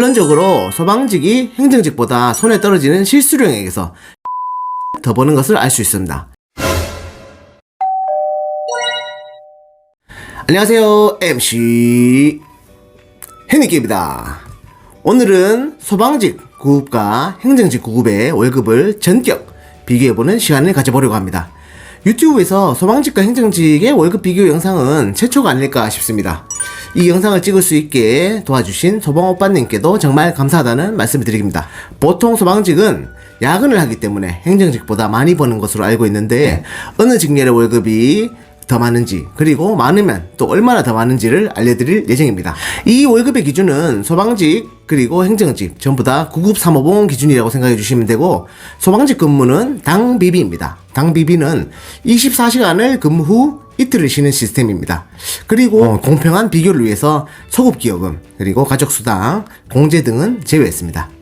결론적으로 소방직이 행정직보다 손에 떨어지는 실수령에게서 더 버는 것을 알 수 있습니다. 안녕하세요. MC 해니기입니다. 오늘은 소방직 9급과 행정직 9급의 월급을 전격 비교해보는 시간을 가져보려고 합니다. 유튜브에서 소방직과 행정직의 월급 비교 영상은 최초가 아닐까 싶습니다. 이 영상을 찍을 수 있게 도와주신 소방오빠님께도 정말 감사하다는 말씀을 드립니다. 보통 소방직은 야근을 하기 때문에 행정직보다 많이 버는 것으로 알고 있는데 어느 직렬의 월급이 더 많은지 그리고 많으면 또 얼마나 더 많은지를 알려드릴 예정입니다. 이 월급의 기준은 소방직 그리고 행정직 전부 다 9급 3호봉 기준이라고 생각해 주시면 되고 소방직 근무는 당비비입니다. 당비비는 24시간을 근무 후 이틀을 쉬는 시스템입니다. 그리고 어, 공평한 비교를 위해서 소급 기여금 그리고 가족수당, 공제 등은 제외했습니다.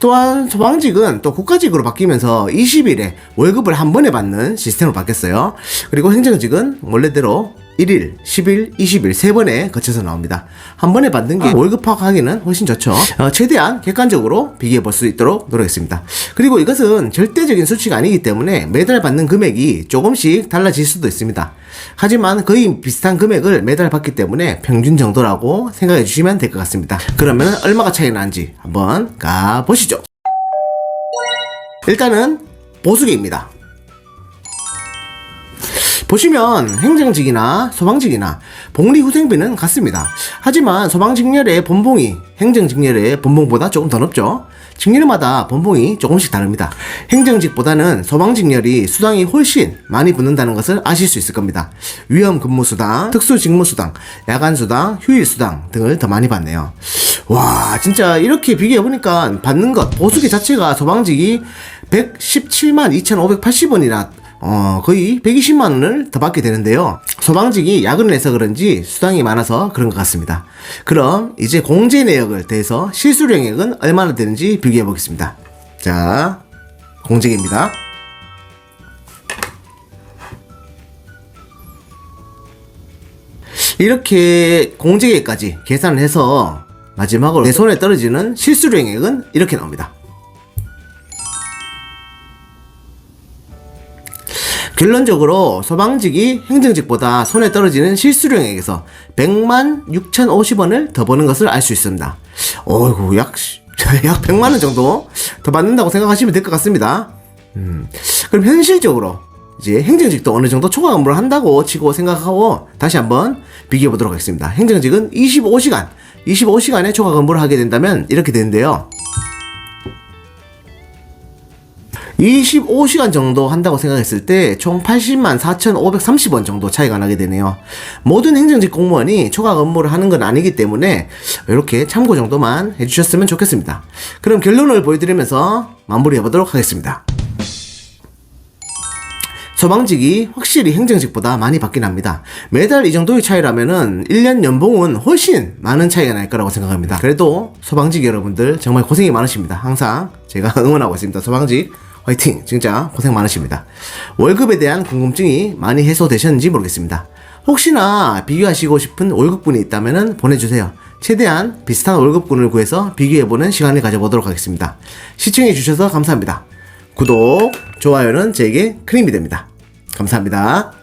또한 소방직은 또 국가직으로 바뀌면서 20일에 월급을 한 번에 받는 시스템으로 바뀌었어요. 그리고 행정직은 원래대로 1일, 10일, 20일 세 번에 거쳐서 나옵니다. 한 번에 받는 게 월급 파악하기는 훨씬 좋죠. 어, 최대한 객관적으로 비교해 볼 수 있도록 노력했습니다. 그리고 이것은 절대적인 수치가 아니기 때문에 매달 받는 금액이 조금씩 달라질 수도 있습니다. 하지만 거의 비슷한 금액을 매달 받기 때문에 평균 정도라고 생각해 주시면 될 것 같습니다. 그러면 얼마가 차이 나는지 한번 가보시죠. 일단은 보수계입니다. 보시면 행정직이나 소방직이나 복리후생비는 같습니다. 하지만 소방직렬의 본봉이 행정직렬의 본봉보다 조금 더 높죠. 직렬마다 본봉이 조금씩 다릅니다. 행정직보다는 소방직렬이 수당이 훨씬 많이 붙는다는 것을 아실 수 있을 겁니다. 위험 근무 수당, 특수 직무 수당, 야간 수당, 휴일 수당 등을 더 많이 받네요. 와, 진짜 이렇게 비교해 보니까 받는 것 보수기 자체가 소방직이 117만 2,580원이나 어, 거의 120만 원을 더 받게 되는데요. 소방직이 야근을 해서 그런지 수당이 많아서 그런 것 같습니다. 그럼 이제 공제 내역을 대해서 실수령액은 얼마나 되는지 비교해 보겠습니다. 자, 공제계입니다. 이렇게 공제계까지 계산을 해서 마지막으로 내 손에 떨어지는 실수령액은 이렇게 나옵니다. 결론적으로 소방직이 행정직보다 손에 떨어지는 실수령액에서 100만 6,050원을 더 버는 것을 알 수 있습니다. 어이구, 약, 약 100만원 정도 더 받는다고 생각하시면 될 것 같습니다. 음, 그럼 현실적으로 이제 행정직도 어느 정도 초과 근무를 한다고 치고 생각하고 다시 한번 비교해 보도록 하겠습니다. 행정직은 25시간, 25시간에 초과 근무를 하게 된다면 이렇게 되는데요. 25시간 정도 한다고 생각했을 때 총 80만 4,530원 정도 차이가 나게 되네요. 모든 행정직 공무원이 초과 근무를 하는 건 아니기 때문에 이렇게 참고 정도만 해주셨으면 좋겠습니다. 그럼 결론을 보여드리면서 마무리해 보도록 하겠습니다. 소방직이 확실히 행정직보다 많이 받긴 합니다. 매달 이 정도의 차이라면은 1년 연봉은 훨씬 많은 차이가 날 거라고 생각합니다. 그래도 소방직 여러분들 정말 고생이 많으십니다. 항상 제가 응원하고 있습니다. 소방직 화이팅! 진짜 고생 많으십니다. 월급에 대한 궁금증이 많이 해소되셨는지 모르겠습니다. 혹시나 비교하시고 싶은 월급군이 있다면 보내주세요. 최대한 비슷한 월급군을 구해서 비교해보는 시간을 가져보도록 하겠습니다. 시청해주셔서 감사합니다. 구독, 좋아요는 제게 큰 힘이 됩니다. 감사합니다.